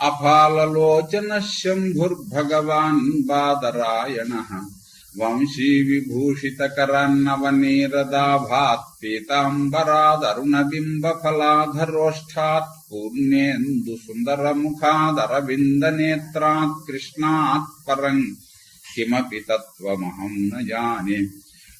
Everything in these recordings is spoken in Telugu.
अफालोचन शंभुर्भगवान् बादरायणः वंशी विभूषितकरान्नवनीरदाभात् पीताम्बरादरुणबिम्बफलाधरोष्ठात् पूर्णेन्दुसुन्दरमुखादरविन्दनेत्रात् कृष्णात् परम् किमपि तत्व न जाने।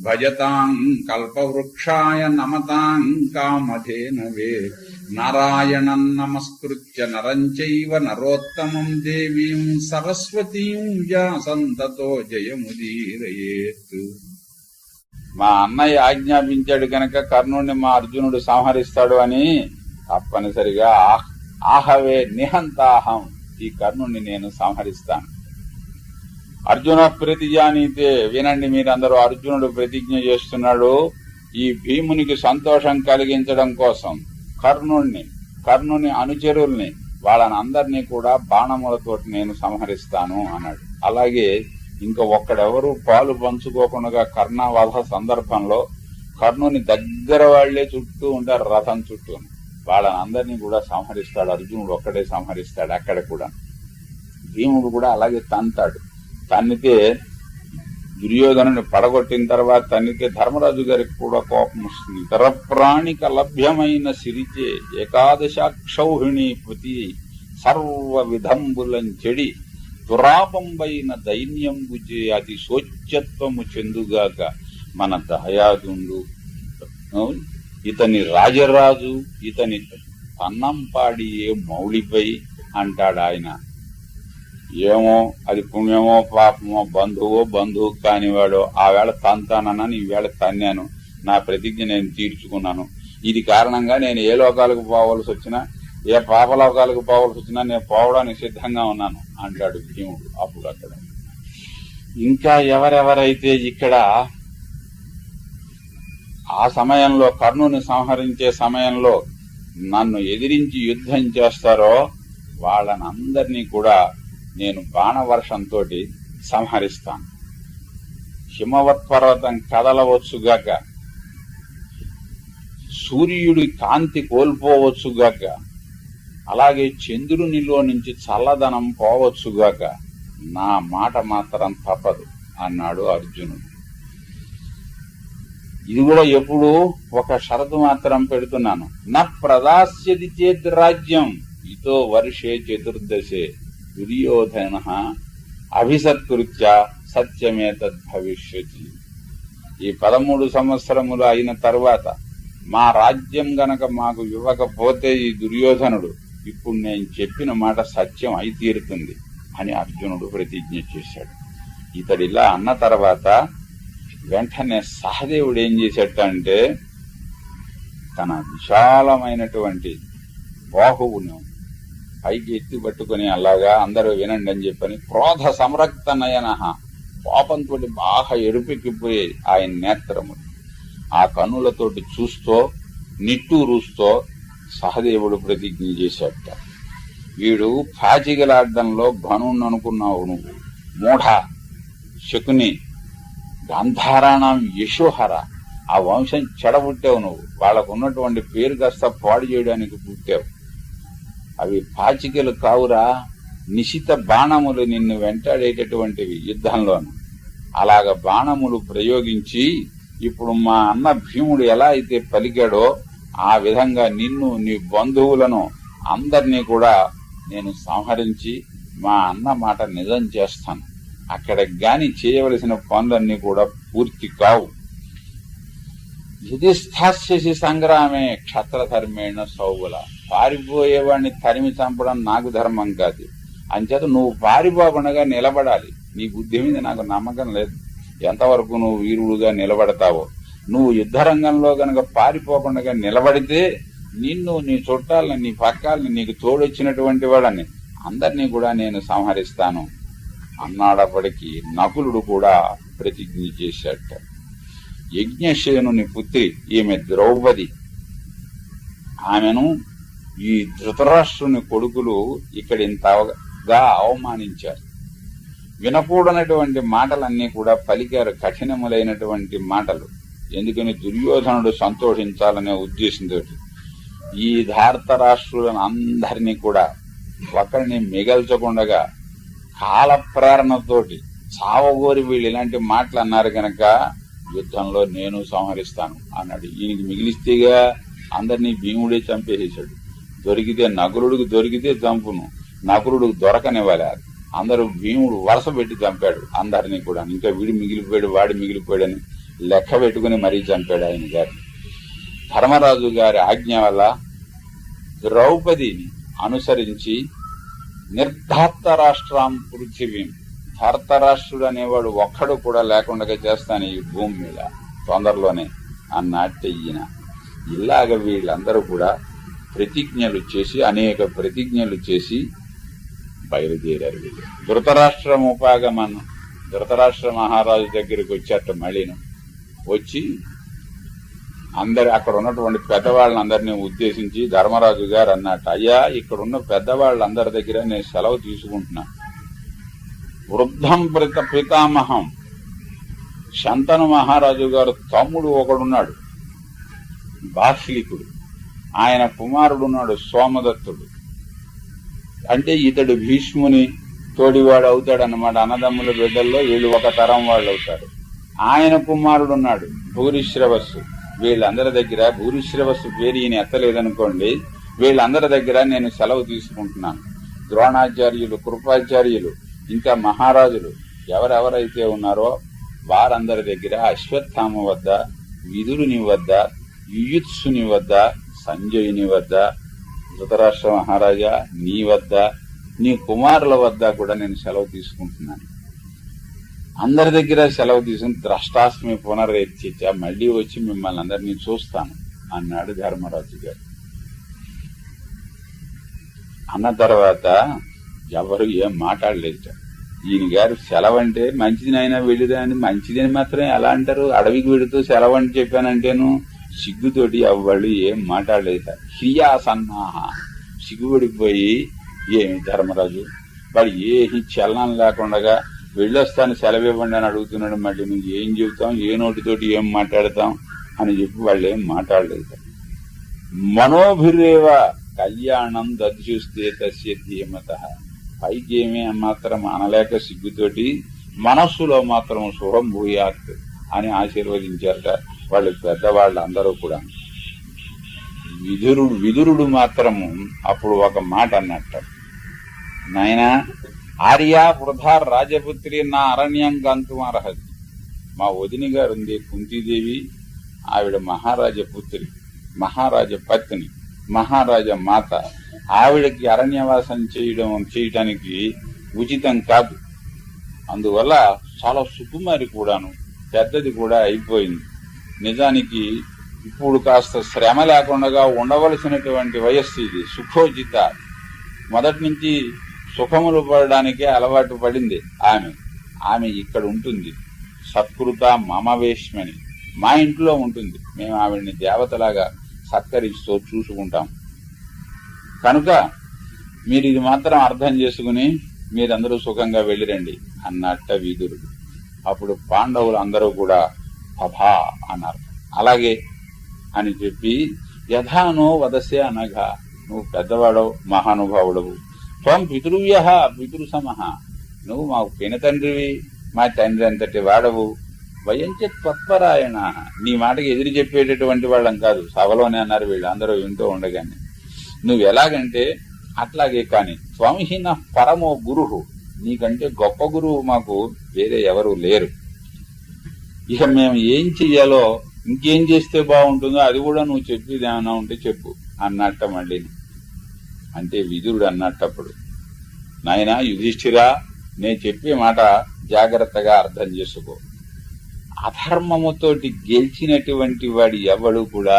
భజతాం కల్పవృక్షాయ నమతాం కామధేనవే. నారాయణం నమస్కృత్య నరం చైవ నరోత్తమం దేవీం సరస్వతీం వ్యాసంతతో జయముదీరయేత్. మా అన్నయ్య ఆజ్ఞాపించాడు గనక కర్ణుడిని మా అర్జునుడు సంహరిస్తాడు అని తప్పనిసరిగా ఆహ్- ఆహవే నిహంతాహం ఈ కర్ణుణ్ణి నేను సంహరిస్తాను. అర్జున ప్రతిజానీతే వినండి మీరందరూ అర్జునుడు ప్రతిజ్ఞ చేస్తున్నాడు ఈ భీమునికి సంతోషం కలిగించడం కోసం. కర్ణుణ్ణి కర్ణుని అనుచరుల్ని వాళ్ళని అందరినీ కూడా బాణములతోటి నేను సంహరిస్తాను అన్నాడు. అలాగే ఇంకా ఒక్కడెవరు పాలు పంచుకోకుండా కర్ణవధ సందర్భంలో కర్ణుని దగ్గర వాళ్ళే చుట్టూ ఉంటారు రథం చుట్టూ వాళ్ళని అందరినీ కూడా సంహరిస్తాడు అర్జునుడు ఒక్కడే సంహరిస్తాడు అక్కడ కూడా భీముడు కూడా అలాగే తంతాడు. తన్నితే దుర్యోధను పడగొట్టిన తర్వాత తన్నితే ధర్మరాజు గారికి కూడా కోపం వస్తుంది. ఇతర ప్రాణిక లభ్యమైన సిరిచే ఏకాదశాక్షౌహిణి ప్రతి సర్వ విధంబులం చెడి దురాపంబైన దైన్యంబుచే అతి శోచ్యత్వము చెందుగాక మన దహయాదుండు. ఇతని రాజరాజు ఇతని పన్నంపాడి మౌళిపై అంటాడు ఆయన ఏమో అది పుణ్యమో పాపమో బంధువో బంధువు కానివాడో ఆ వేళ తంతానని ఈ తన్నాను. నా ప్రతిజ్ఞ నేను తీర్చుకున్నాను. ఇది కారణంగా నేను ఏ లోకాలకు పోవలసి వచ్చినా ఏ పాపలోకాలకు పోవలసి వచ్చినా నేను పోవడానికి సిద్ధంగా ఉన్నాను అంటాడు భీముడు అప్పుడు అక్కడ. ఇంకా ఎవరెవరైతే ఇక్కడ ఆ సమయంలో కర్ణుని సంహరించే సమయంలో నన్ను ఎదిరించి యుద్ధం చేస్తారో వాళ్ళనందరినీ కూడా నేను బాణవర్షంతో సంహరిస్తాను. హిమవత్ పర్వతం కదలవచ్చుగాక సూర్యుడి కాంతి కోల్పోవచ్చుగాక అలాగే చంద్రునిలో నుంచి చల్లదనం పోవచ్చుగాక నా మాట మాత్రం తప్పదు అన్నాడు అర్జునుడు. ఇది కూడా ఎప్పుడు ఒక షరతు మాత్రం పెడుతున్నాను. నా ప్రదాస్యది చేతి రాజ్యం. ఇతో వర్షే చతుర్దశే. దుర్యోధన అభిసత్కృత్య సత్యమే తద్భవిష్యతి ఈ పదమూడు సంవత్సరములు అయిన తర్వాత మా రాజ్యం గనక మాకు ఇవ్వకపోతే ఈ దుర్యోధనుడు ఇప్పుడు నేను చెప్పిన మాట సత్యం అయి తీరుతుంది అని అర్జునుడు ప్రతిజ్ఞ చేశాడు. ఇతడిలా అన్న తర్వాత వెంటనే సహదేవుడు ఏం చేశాడంటే తన విశాలమైనటువంటి బాహువును పైకి ఎత్తి పట్టుకుని అలాగా అందరూ వినండి అని చెప్పని క్రోధ సంరక్త నయన. కోపంతో బాగా ఎరుపెక్కిపోయే ఆయన నేత్రములు ఆ కన్నులతోటి చూస్తూ నిట్టూరుస్తూ సహదేవుడు ప్రతిజ్ఞ చేశాడట. వీడు పాచిగలాడ్డంలో ఘనుణ్ణి అనుకున్నావు నువ్వు. మూఢ శకుని గంధారాణం యశోహర ఆ వంశం చెడబుట్టావు నువ్వు. వాళ్ళకు ఉన్నటువంటి పేరు కాస్త పాడు చేయడానికి పుట్టావు అవి పాచికలు కావురా. నిశిత బాణములు నిన్ను వెంటాడేటటువంటివి యుద్ధంలోను. అలాగ బాణములు ప్రయోగించి ఇప్పుడు మా అన్న భీముడు ఎలా అయితే పలికాడో ఆ విధంగా నిన్ను నీ బంధువులను అందరినీ కూడా నేను సంహరించి మా అన్న మాట నిజం చేస్తాను. అక్కడ గాని చేయవలసిన పనులన్నీ కూడా పూర్తి కావు. యుధిష్ఠాస్యసి సంగ్రామే క్షత్రధర్మేణ సౌగుల పారిపోయేవాడిని తరిమి చంపడం నాకు ధర్మం కాదు. అంచేత నువ్వు పారిపోకుండా నిలబడాలి. నీ బుద్ధి మీద నాకు నమ్మకం లేదు. ఎంతవరకు నువ్వు వీరుడుగా నిలబడతావో. నువ్వు యుద్ధ రంగంలో గనక పారిపోకుండా నిలబడితే నిన్ను నీ చుట్టాలని నీ పక్కాలని నీకు తోడొచ్చినటువంటి వాళ్ళని అందరినీ కూడా నేను సంహరిస్తాను. అన్నాడప్పటికీ నకులుడు కూడా ప్రతిజ్ఞ చేశాట యజ్ఞశేనుని పుత్రి ఈమె ద్రౌపది. ఆమెను ఈ ధృతరాష్ట్రుని కొడుకులు ఇక్కడ ఇంతగా అవమానించారు. వినకూడనటువంటి మాటలన్నీ కూడా పలికారు కఠినములైనటువంటి మాటలు. ఎందుకని దుర్యోధనుడు సంతోషించాలనే ఉద్దేశంతో ఈ ధార్తరాష్ట్రులను అందరినీ కూడా ఒకరిని మిగల్చకుండగా కాల ప్రేరణతోటి చావగోరి వీళ్ళు ఇలాంటి మాటలు అన్నారు కనుక యుద్ధంలో నేను సంహరిస్తాను అన్నాడు. ఈయనకి మిగిలిస్తేగా అందరినీ భీముడే చంపేసేశాడు. దొరికితే నకులుడికి దొరికితే చంపును. నకులుడికి దొరకనివ్వాలి అందరూ భీముడు వరుస పెట్టి చంపాడు. అందరినీ కూడా ఇంకా వీడి మిగిలిపోయాడు వాడి మిగిలిపోయాడని లెక్క పెట్టుకుని మరీ చంపాడు ఆయన గారు. ధర్మరాజు గారి ఆజ్ఞ వల్ల ద్రౌపదిని అనుసరించి నిర్ధార్త రాష్ట్రం పృథివీం. ధార్తరాష్ట్రుడు అనేవాడు ఒక్కడు కూడా లేకుండా చేస్తాను ఈ భూమి మీద. తొందరలోనే అన్నట్టు ఈయన ఇలాగ వీళ్ళందరూ కూడా ప్రతిజ్ఞలు చేసి అనేక ప్రతిజ్ఞలు చేసి బయలుదేరారు వీళ్ళు. ధృతరాష్ట్రం ఉపాగమన్ ధృతరాష్ట్ర మహారాజు దగ్గరికి వచ్చేట మళ్ళీను. వచ్చి అందరి అక్కడ ఉన్నటువంటి పెద్దవాళ్ళందరినీ ఉద్దేశించి ధర్మరాజు గారు అన్నట్టు అయ్యా ఇక్కడ ఉన్న పెద్దవాళ్ళందరి దగ్గర నేను సెలవు తీసుకుంటున్నా. వృద్ధం ప్రత పితామహం. శంతను మహారాజు గారు తమ్ముడు ఒకడున్నాడు బాహ్లికుడు ఆయన కుమారుడున్నాడు సోమదత్తుడు. అంటే ఇతడు భీష్ముని తోడివాడు అవుతాడు అన్నమాట అన్నదమ్ముల బిడ్డల్లో వీళ్ళు ఒక తరం వాళ్ళు అవుతారు ఆయన కుమారుడున్నాడు భూరిశ్రవస్సు వీళ్ళందరి దగ్గర భూరిశ్రవస్సు పేరు ఈయన ఎత్తలేదనుకోండి వీళ్ళందరి దగ్గర నేను సెలవు తీసుకుంటున్నాను. ద్రోణాచార్యులు కృపాచార్యులు ఇంకా మహారాజులు ఎవరెవరైతే ఉన్నారో వారందరి దగ్గర అశ్వత్థామ వద్ద విదురుని వద్ద యుయుత్సుని వద్ద సంజయుని వద్ద ధృతరాష్ట్ర మహారాజా నీ వద్ద నీ కుమారుల వద్ద కూడా నేను సెలవు తీసుకుంటున్నాను. అందరి దగ్గర సెలవు తీసుకుని ద్రష్టాస్మి పునరేత్యచ మళ్ళీ వచ్చి మిమ్మల్ని అందరినీ చూస్తాను అన్నాడు ధర్మరాజు గారు. అన్న తర్వాత ఎవరు ఏం మాట్లాడలేదు. ఈయన గారు సెలవు అంటే మంచిదినైనా వెళ్ళిదా అని మంచిదని మాత్రం ఎలా అంటారు? అడవికి వెళుతూ సెలవు అని చెప్పానంటేను సిగ్గుతోటి అవ్వళ్ళు ఏం మాట్లాడలేదు. హియా సన్నాహ సిగ్గుపడిపోయి ఏమి ధర్మరాజు? వాడు ఏ చలనం లేకుండా వెళ్ళొస్తాను సెలవు ఇవ్వండి అని అడుగుతున్నాడు. మళ్ళీ నువ్వు ఏం చెబుతాం ఏ నోటితోటి ఏం మాట్లాడతాం అని చెప్పి వాళ్ళు ఏం మాట్లాడలేదు. మనోభిరేవ కళ్యాణం దద్యుస్తే తస్య ధీమత. పైకి ఏమీ మాత్రం అనలేక సిగ్గుతోటి మనస్సులో మాత్రం శుభం భూయాత్ అని ఆశీర్వదించారట వాళ్ళు పెద్దవాళ్ళు అందరూ కూడా విదురుడు విదురుడు మాత్రము అప్పుడు ఒక మాట అన్నట్ట. నాయన ఆర్య వృధా రాజపుత్రి నా అరణ్యం గంతు అర్హతి. మా వదిని గారు ఉంది కుంతీదేవి ఆవిడ మహారాజ పుత్రి మహారాజ పత్ని మహారాజ మాత. ఆవిడకి అరణ్యవాసం చేయడం చేయటానికి ఉచితం కాదు. అందువల్ల చాలా సుకుమారి కూడాను పెద్దది కూడా అయిపోయింది. నిజానికి ఇప్పుడు కాస్త శ్రమ లేకుండా ఉండవలసినటువంటి వయస్సు ఇది సుఖోజిత మొదటి నుంచి సుఖములు పడడానికే అలవాటు పడింది ఆమె. ఆమె ఇక్కడ ఉంటుంది. సత్కృత మమవేష్మని మా ఇంట్లో ఉంటుంది. మేము ఆవిడ్ని దేవతలాగా సత్కరిస్తూ చూసుకుంటాం. కనుక మీరు ఇది మాత్రం అర్థం చేసుకుని మీరందరూ సుఖంగా వెళ్ళిరండి అన్నట్ట వీధురుడు అప్పుడు పాండవులు అందరూ కూడా పభా అన్నారు. అలాగే అని చెప్పి యథానో వదసే అనగా నువ్వు పెద్దవాడవు మహానుభావుడవు. త్వం పితృవ్య పితృ సమహ నువ్వు మాకు పినతండ్రివి మా తండ్రి అంతటి వాడవు. వయంచ త్వత్పరాయణ. నీ మాటకి ఎదురు చెప్పేటటువంటి వాళ్ళం కాదు. సభలోనే అన్నారు వీళ్ళు అందరూ వింటూ ఉండగానే. నువ్వు ఎలాగంటే అట్లాగే కాని స్వామిహీన పరమో గురువు నీకంటే గొప్ప గురువు మాకు వేరే ఎవరు లేరు. ఇక మేము ఏం చెయ్యాలో ఇంకేం చేస్తే బాగుంటుందో అది కూడా నువ్వు చెప్పేది ఏమైనా ఉంటే చెప్పు అన్నట్ట మళ్ళీ. అంటే విదురుడు అన్నట్టప్పుడు. నాయన యుధిష్ఠిరా నేను చెప్పే మాట జాగ్రత్తగా అర్థం చేసుకో. అధర్మముతోటి గెలిచినటువంటి వాడు ఎవడు కూడా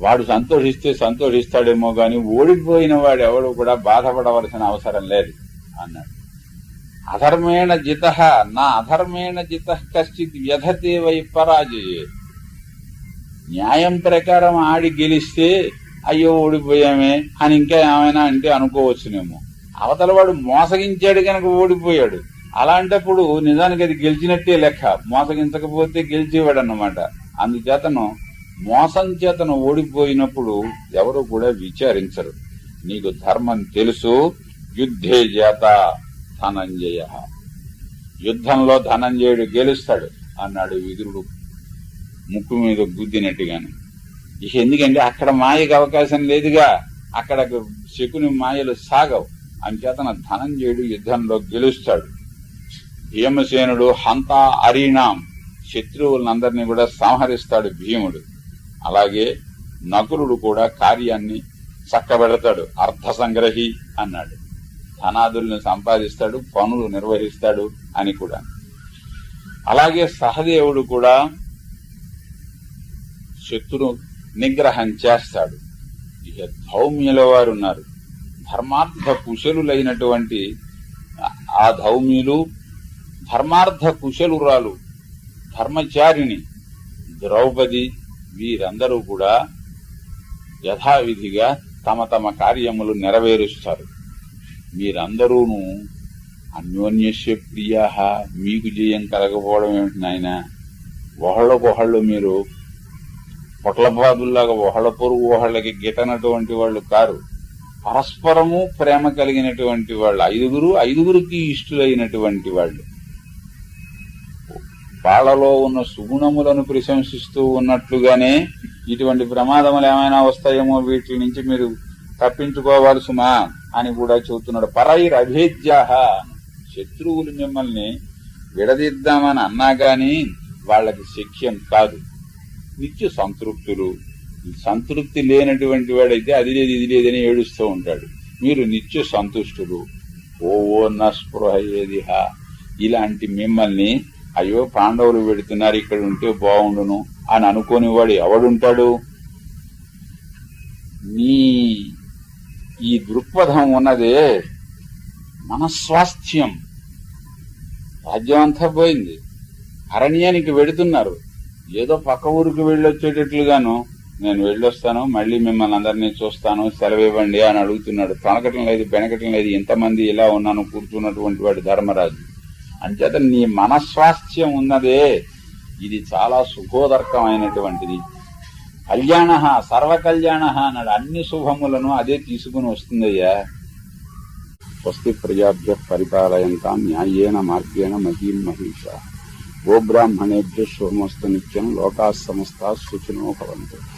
వాడు సంతోషిస్తే సంతోషిస్తాడేమో గాని ఓడిపోయిన వాడు ఎవడు కూడా బాధపడవలసిన అవసరం లేదు అన్నాడు. అధర్మేణ జిత నా అధర్మేణ జిత కశ్చిత్ వ్యధతే వై పరాజయే. న్యాయం ప్రకారం ఆడి గెలిస్తే అయ్యో ఓడిపోయామే అని ఇంకా ఏమైనా అంటే అనుకోవచ్చునేమో. అవతల వాడు మోసగించాడు కనుక ఓడిపోయాడు. అలాంటప్పుడు నిజానికి అది గెలిచినట్టే లెక్క. మోసగించకపోతే గెలిచేవాడు అన్నమాట అందుచేతను మోసం చేతను ఓడిపోయినప్పుడు ఎవరు కూడా విచారించరు. నీకు ధర్మం తెలుసు యుద్ధే చేత ధనంజయ. యుద్ధంలో ధనంజయుడు గెలుస్తాడు అన్నాడు విదురుడు ముక్కు మీద గుద్దినట్టుగాను. ఇక ఎందుకంటే అక్కడ మాయకు అవకాశం లేదుగా అక్కడ శకుని మాయలు సాగవు. అంచేతన ధనంజయుడు యుద్ధంలో గెలుస్తాడు. భీమసేనుడు హంతా అరీణాం శత్రువులందరినీ కూడా సంహరిస్తాడు భీముడు. అలాగే నకులుడు కూడా కార్యాన్ని చక్కబెడతాడు అర్థ సంగ్రహి అన్నాడు. ధనాదుల్ని సంపాదిస్తాడు పనులు నిర్వహిస్తాడు అని కూడా. అలాగే సహదేవుడు కూడా శత్రు నిగ్రహం చేస్తాడు. ఇక ధౌమ్యుల వారు ఉన్నారు. ధర్మార్థ కుశలులైనటువంటి ఆ ధౌమ్యులు ధర్మార్థ కుశలురాలు ధర్మచారిణి ద్రౌపది వీరందరూ కూడా యథావిధిగా తమ తమ కార్యములు నెరవేరుస్తారు. మీరందరూను అన్యోన్యస్య ప్రియ మీకు జయం కలగపోవడం ఏమిటి నాయన? ఒకళ్ళకొకళ్ళు మీరు పొట్లపాదుల్లాగా ఒకళ్ళ పొరుగు ఒకళ్ళకి గిటనటువంటి వాళ్ళు కారు. పరస్పరము ప్రేమ కలిగినటువంటి వాళ్ళు ఐదుగురు ఐదుగురికి ఇష్టులైనటువంటి వాళ్ళు. వాళ్ళలో ఉన్న సుగుణములను ప్రశంసిస్తూ ఉన్నట్లుగానే ఇటువంటి ప్రమాదములు ఏమైనా వస్తాయేమో వీటి నుంచి మీరు తప్పించుకోవాలి సుమా అని కూడా చెబుతున్నాడు. పరైర్ అభేద్యాహ శత్రువులు మిమ్మల్ని విడదీద్దామని అన్నా గాని వాళ్ళకి శక్యం కాదు. నిత్య సంతృప్తులు. సంతృప్తి లేనటువంటి వాడైతే అది లేదు ఇది లేదని ఏడుస్తూ ఉంటాడు. మీరు నిత్య సంతుష్టులు. ఓ ఓ నస్పృహ ఏదిహ. ఇలాంటి మిమ్మల్ని అయ్యో పాండవులు పెడుతున్నారు ఇక్కడ ఉంటే బాగుండును అని అనుకోని వాడు ఎవడుంటాడు? నీ ఈ దృక్పథం ఉన్నదే మనస్వాస్థ్యం. రాజ్యం అంతా పోయింది. అరణ్యానికి వెడుతున్నారు ఏదో పక్క ఊరికి వెళ్ళొచ్చేటట్లుగాను నేను వెళ్ళొస్తాను మళ్ళీ మిమ్మల్ని అందరినీ చూస్తాను సెలవు ఇవ్వండి అని అడుగుతున్నాడు. తొనకటం లేదు బెనకటం లేదు ఇంతమంది ఇలా ఉన్నాను కూర్చున్నటువంటి వాడు ధర్మరాజు. అంచేత నీ మనస్వాస్థ్యం ఉన్నదే. ఇది చాలా సుఖోదర్కమైనటువంటిది. కళ్యాణ సర్వకళ్యాణ అన్నాడు. అన్ని శుభములను అదే తీసుకుని వస్తుందయ్యా. స్వస్తి ప్రజాభ్య పరిపాలయంతా న్యాయేన మార్గేణ మహీం మహిష. గోబ్రాహ్మణేభ్య శుభమస్తు నిత్యం లోకా సమస్త సుఖినో భవంతు.